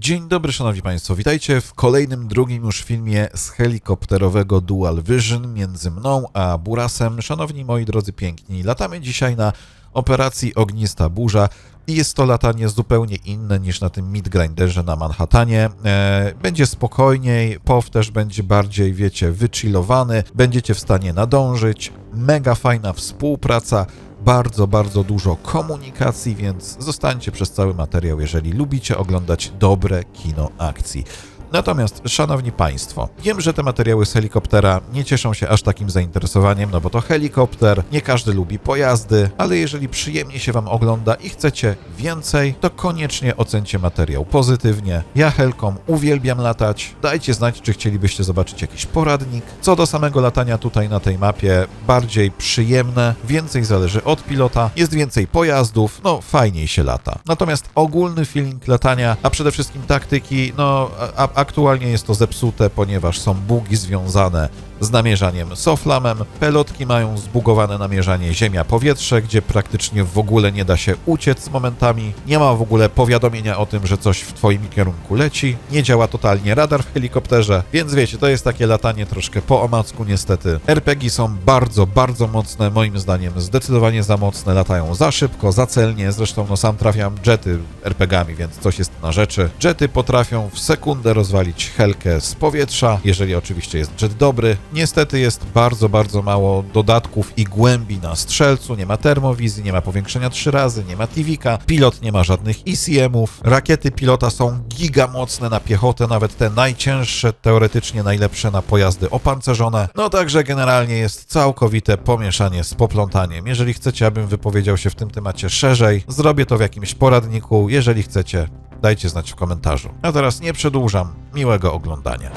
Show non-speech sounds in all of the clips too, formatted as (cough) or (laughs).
Dzień dobry, szanowni państwo. Witajcie w kolejnym, drugim już filmie z helikopterowego Dual Vision między mną a Burasem. Szanowni moi drodzy piękni, latamy dzisiaj na operacji Ognista Burza i jest to latanie zupełnie inne niż na tym Midgrinderze na Manhattanie. E, będzie spokojniej, POW też będzie bardziej, wiecie, wychillowany, będziecie w stanie nadążyć. Mega fajna współpraca bardzo, bardzo dużo komunikacji, więc zostańcie przez cały materiał, jeżeli lubicie oglądać dobre kino akcji. Natomiast, szanowni państwo, wiem, że te materiały z helikoptera nie cieszą się aż takim zainteresowaniem, no bo to helikopter, nie każdy lubi pojazdy, ale jeżeli przyjemnie się wam ogląda i chcecie więcej, to koniecznie ocencie materiał pozytywnie. Ja Helkom uwielbiam latać. Dajcie znać, czy chcielibyście zobaczyć jakiś poradnik. Co do samego latania tutaj na tej mapie, bardziej przyjemne, więcej zależy od pilota, jest więcej pojazdów, no fajniej się lata. Natomiast ogólny feeling latania, a przede wszystkim taktyki, no a, aktualnie jest to zepsute, ponieważ są bugi związane z namierzaniem soflamem. Pelotki mają zbugowane namierzanie ziemia-powietrze, gdzie praktycznie w ogóle nie da się uciec momentami. Nie ma w ogóle powiadomienia o tym, że coś w twoim kierunku leci. Nie działa totalnie radar w helikopterze, więc wiecie, to jest takie latanie troszkę po omacku niestety. RPG są bardzo, bardzo mocne, moim zdaniem zdecydowanie za mocne, latają za szybko, za celnie, zresztą no sam trafiam jety RPGami, więc coś jest na rzeczy. Jety potrafią w sekundę rozwalić helkę z powietrza, jeżeli oczywiście jest jet dobry. Niestety jest bardzo, bardzo mało dodatków i głębi na strzelcu, nie ma termowizji, nie ma powiększenia trzy razy, nie ma TVK, pilot nie ma żadnych ECM-ów, rakiety pilota są giga mocne na piechotę, nawet te najcięższe, teoretycznie najlepsze na pojazdy opancerzone. No także generalnie jest całkowite pomieszanie z poplątaniem. Jeżeli chcecie, abym wypowiedział się w tym temacie szerzej, zrobię to w jakimś poradniku. Jeżeli chcecie, dajcie znać w komentarzu. A teraz nie przedłużam. Miłego oglądania.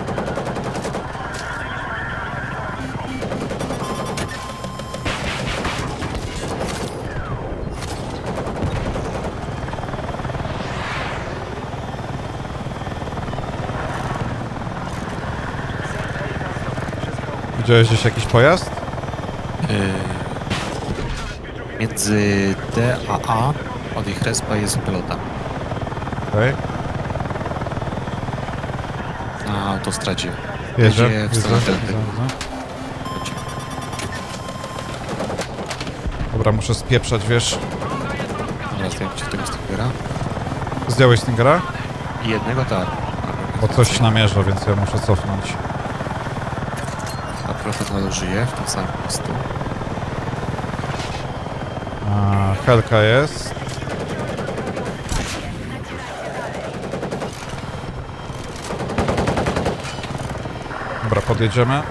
Widziałeś gdzieś jakiś pojazd? Yy, między D a A od ich respa jest pelota Okej. na autostradzie. Jeżdżę, Jedzie w stronę jeżdżę, Delty. jeżdżę. Dobra, muszę spieprzać, wiesz. Zaraz jak cię tego stickera. Zdjąłeś Stingera? I jednego tak. Bo coś namierza, więc ja muszę cofnąć. A profesor żyje w tym samym miejscu. A, Helka jest. Dobra, podjedziemy.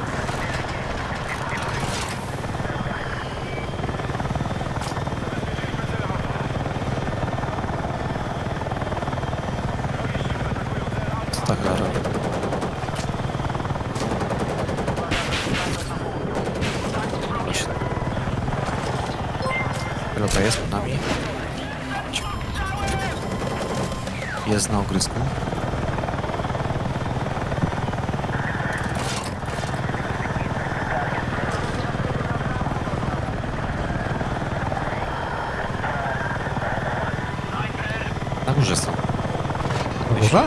Jest na ogrysku. Na górze są. Na górze?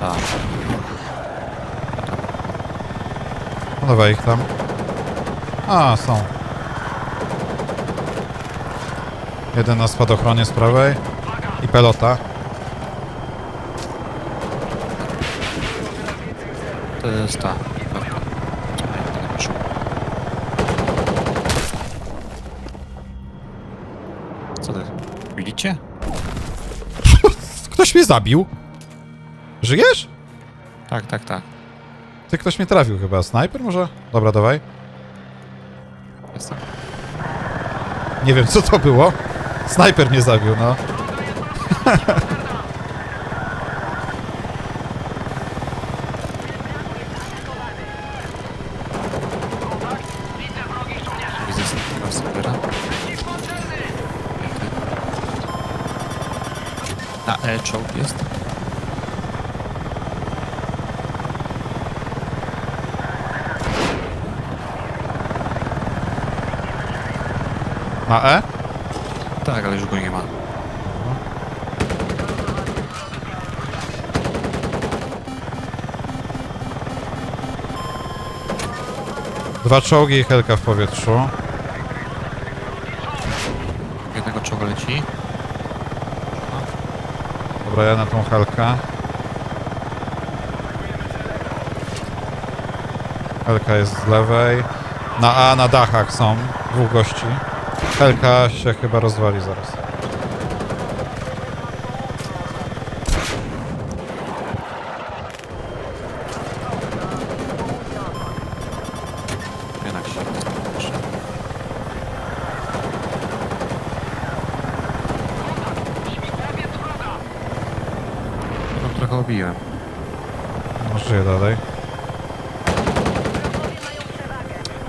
Tak. No dawaj ich tam. A, są. Jeden na spadochronie z prawej. I pelota. To jest ta. Co ty? Widzicie? Ktoś mnie zabił. Żyjesz? Tak, tak, tak. Ty ktoś mnie trafił chyba. Snajper może? Dobra, dawaj. Jestem. Nie wiem co to było. Snajper mnie zabił, no. (laughs) Ale czołg jest. Ma E? Tak, ale już go nie ma. Dwa czołgi i helka w powietrzu. Jednego czołga leci. Ja na tą helkę. Helka jest z lewej. Na A, na dachach są dwóch gości. Helka się chyba rozwali zaraz. Jednak się nie spodziewasz. Trochę obiłem. No, żyję dalej.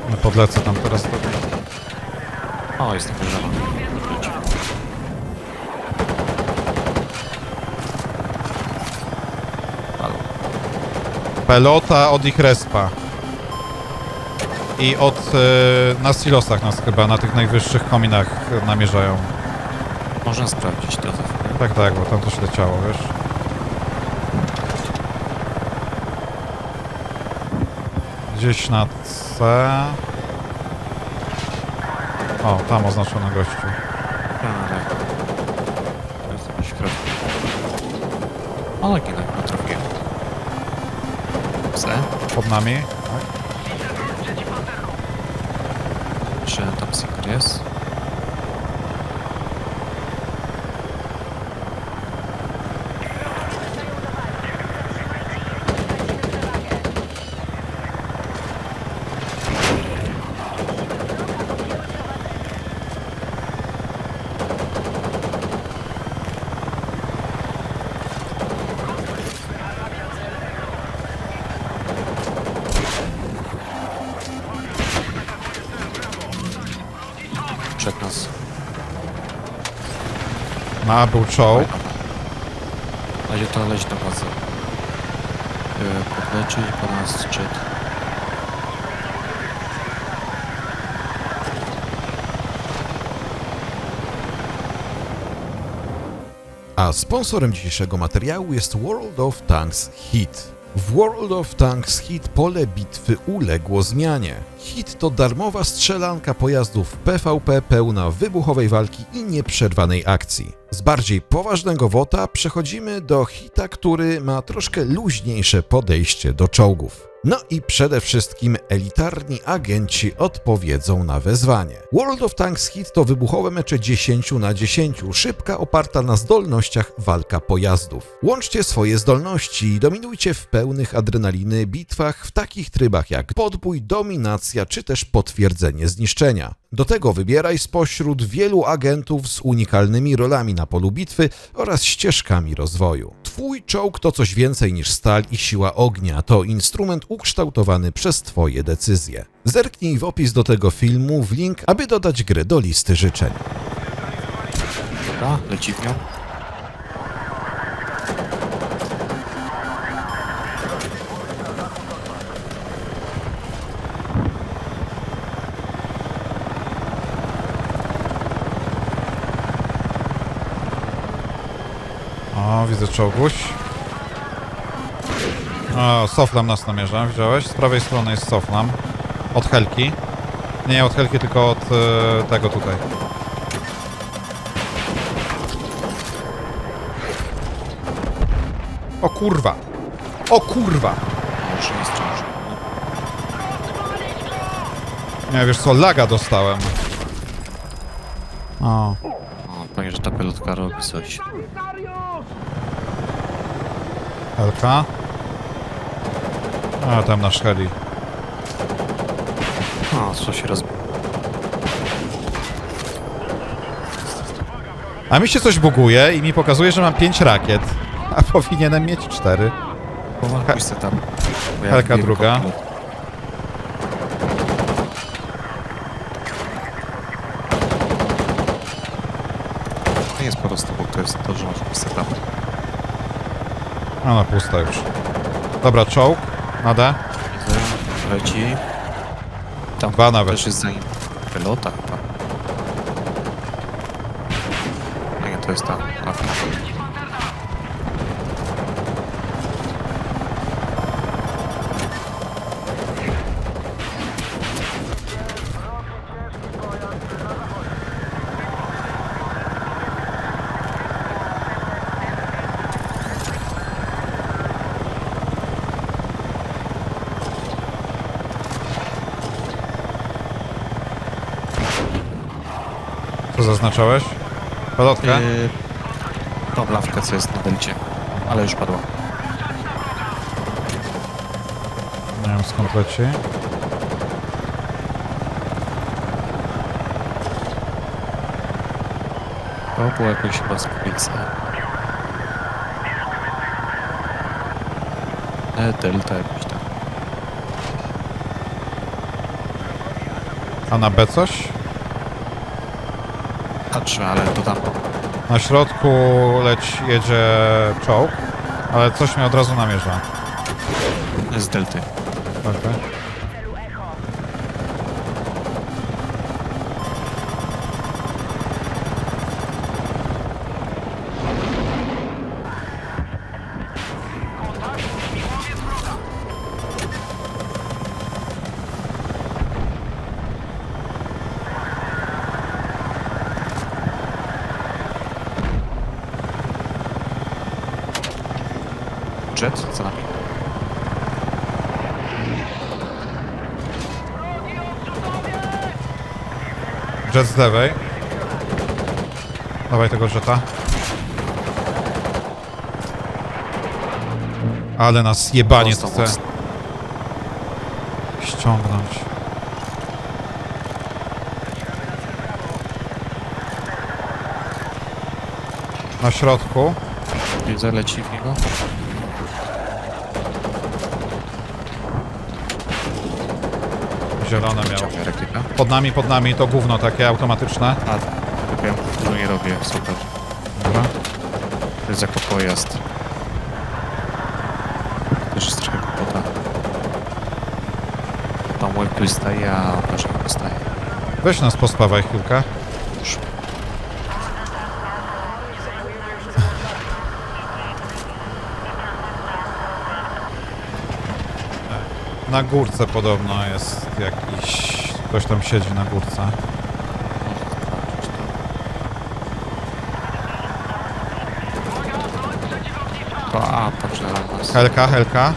No podlecę tam teraz. To... O, jest taka żaba. Leci. Halo. Pelota od ich respa. I od... E, na silosach nas chyba, na tych najwyższych kominach namierzają. Można sprawdzić to. Tak, tak, bo tam coś leciało, wiesz. Gdzieś na C. O, tam oznaczony gościu. Ale... To jest jakiś krok. Ale no trafiłem. C. Pod nami. Czy tam Seeker jest? A był czołg. Ale to leć do bazy. Yy, podleczy i po nas jet. A sponsorem dzisiejszego materiału jest World of Tanks Hit. W World of Tanks Hit pole bitwy uległo zmianie. Hit to darmowa strzelanka pojazdów PvP pełna wybuchowej walki i nieprzerwanej akcji. Z bardziej poważnego wota przechodzimy do hita, który ma troszkę luźniejsze podejście do czołgów. No i przede wszystkim elitarni agenci odpowiedzą na wezwanie. World of Tanks Hit to wybuchowe mecze 10 na 10, szybka, oparta na zdolnościach walka pojazdów. Łączcie swoje zdolności i dominujcie w pełnych adrenaliny bitwach w takich trybach jak podbój, dominacja czy też potwierdzenie zniszczenia. Do tego wybieraj spośród wielu agentów z unikalnymi rolami na polu bitwy oraz ścieżkami rozwoju. Twój czołg to coś więcej niż stal i siła ognia, to instrument ukształtowany przez Twoje decyzje. Zerknij w opis do tego filmu w link, aby dodać grę do listy życzeń. Dobra, leci w nią. Widzę czołguś. O, Soflam nas namierza, widziałeś? Z prawej strony jest Soflam. Od Helki. Nie od Helki, tylko od e, tego tutaj. O kurwa! O kurwa! Może nie strąży. Nie, wiesz co, laga dostałem. O, O, pewnie, że ta pelotka robi coś. Helka. A, tam nasz heli. O, co się rozbiło. A mi się coś buguje i mi pokazuje, że mam 5 rakiet. A (laughs) powinienem mieć 4. Pomagaj setup. Bo ja Helka druga. kopilot. To nie jest po prostu, bo to jest to, że masz setup. A no, pusta już. Dobra, czołg. Na D. Widzę, leci. Tam Dwa nawet. też jest za nim pelota chyba. Nie, to jest ta. Aka. Zaznaczałeś? Pelotkę? Yy, tą lawkę, co jest na delcie. Ale już padła. Nie wiem skąd leci. To było jakoś chyba z powiedz. E, delta jakoś tam. A na B coś? Patrzę, ale to tam. Na środku leci, jedzie czołg, ale coś mnie od razu namierza. Z delty. Okay. Jet za nami. Jet z lewej. Dawaj tego jeta. Ale nas jebaniec Mocno, chce mocno. ściągnąć. Na środku. Widzę, leci w niego. Zielone miał. Pod nami, pod nami to gówno takie automatyczne. A, wiem, dużo nie robię, super. Dobra. To jest jako pojazd. Też jest trochę kłopota. Tam łeb tu staje, a on też nie staje. Weź nas pospawaj chwilkę. Na górce podobno jest jakiś... Ktoś tam siedzi na górce. To A, patrzę na nas. Helka, Helka.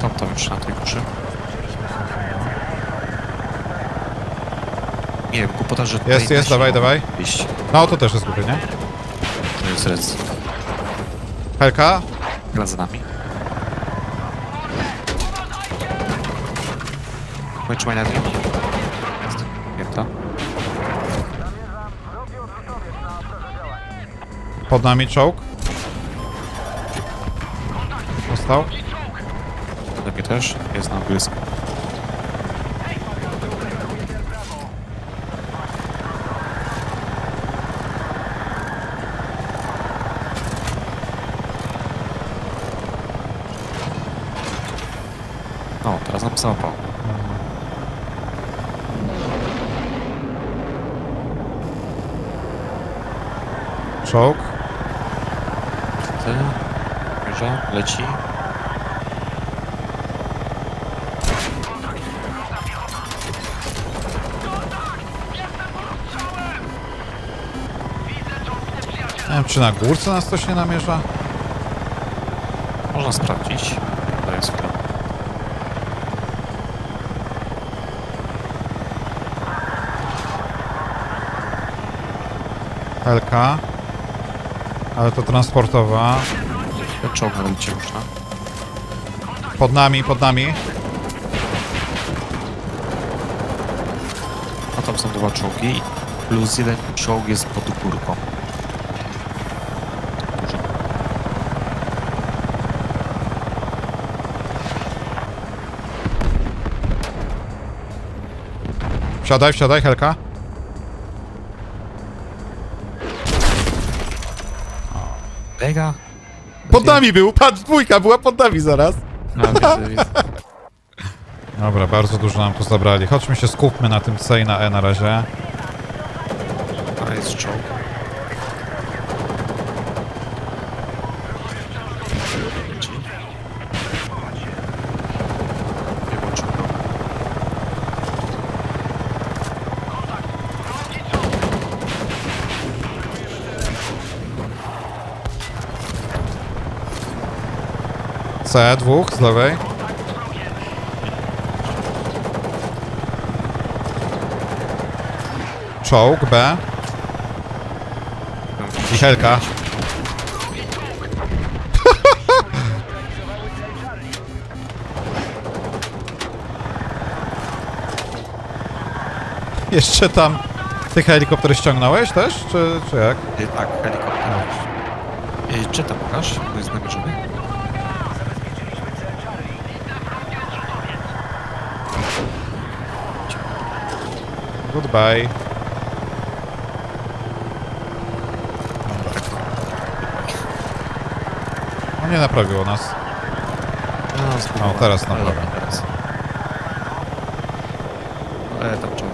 Tam, tam już na tej górze. Że Jest, jest, dawaj, dawaj. Iść. No to też jest głupie, nie? To jest rec. Helka. Gra za nami. Chodź, trzymaj na. Jest. Jak to? Pod nami czołg. Został. Mnie też. Jest na błysku. Teraz nam załapał. Czołg. Ty, mierza, leci. Nie wiem, czy na górce nas coś nie namierza? Można sprawdzić. To jest chwilę. Helka. Ale to transportowa. Ten czołg na lecie można. Pod nami, pod nami. A tam są dwa czołgi. Plus jeden czołg jest pod górką. Wsiadaj, wsiadaj, Helka. Pod nami był, patrz, dwójka była pod nami zaraz. No, widzę, widzę. Dobra, bardzo dużo nam tu zabrali. Chodźmy się skupmy na tym C i na E na razie. A jest czołg. C, dwóch z lewej. Czołg, B. I Helka. (laughs) Jeszcze tam... Ty helikopter ściągnąłeś też, czy, czy jak? Y, Tak, helikopter. Y, Czy to pokaż? To jest namierzony. Goodbye. No nie naprawiło nas. No. O, teraz Ale naprawiam. dobra, teraz. E, tam czołg.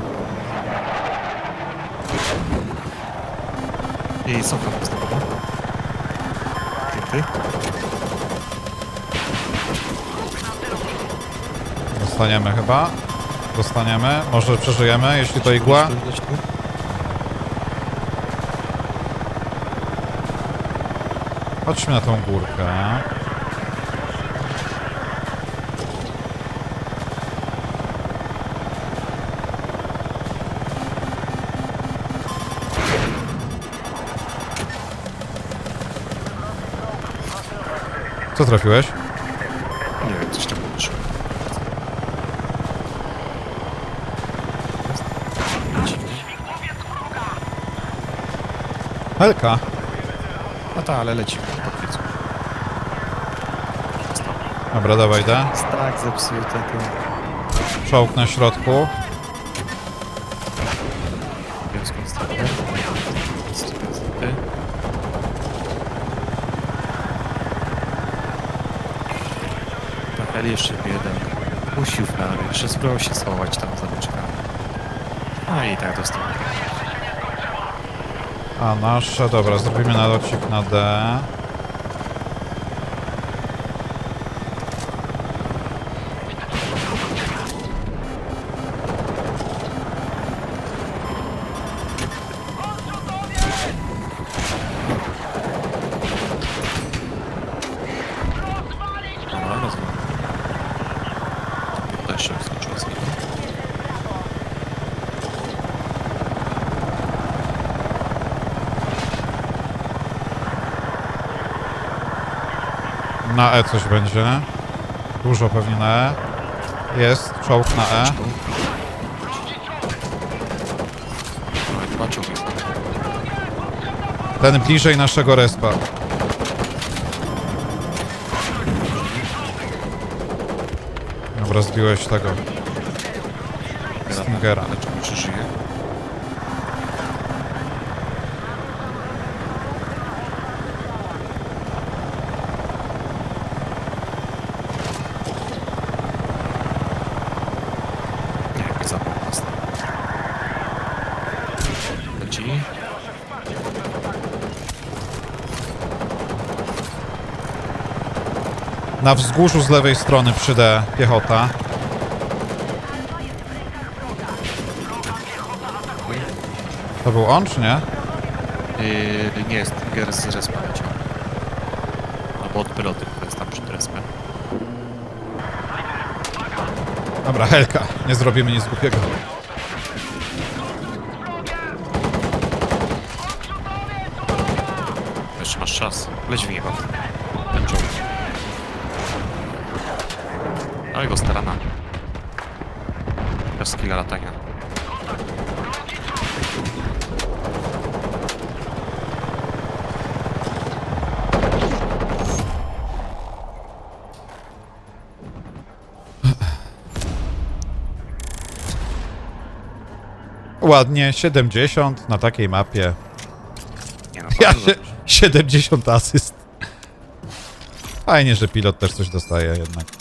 I cofam z tego. Ty, ty. Dostaniemy chyba. Dostaniemy. Może przeżyjemy, jeśli to igła. Chodźmy na tą górkę. Co trafiłeś? Nie wiem, coś tam uderzyło. Dziwnie. Helka. No tak, ale lecimy pod wiedzą. Dobra, dawaj, idę. Tak, zepsute to. Czołg na środku. Startuję. Ty. Tak, ale jeszcze jeden. Musił w prawie. Jeszcze spróbował się schować tam za beczkami. No i tak dostał. A nasze, dobra, zrobimy nalocik na D. Dobra, rozumiem. To też się skończyło z nim. Na E coś będzie. Dużo pewnie na E. Jest, czołg na E. Ten bliżej naszego respa. Dobra, zbiłeś tego. Stingera. Ale czemu przeżyje? Nie, jak zapał nas. Leci. Na wzgórzu z lewej strony przy D piechota. To był on, czy nie? Yy, nie jest Stinger z respa leciał. Albo od piloty, to jest tam przed respem. Dobra, Helka. Nie zrobimy nic głupiego. Jeszcze masz czas. Leć w niego. Ten czołg. No jego starana. Bez skilla latania. Ładnie, 70 na takiej mapie. Nie no, Ja bardzo się, dobrze. 70 asyst. Fajnie, że pilot też coś dostaje jednak.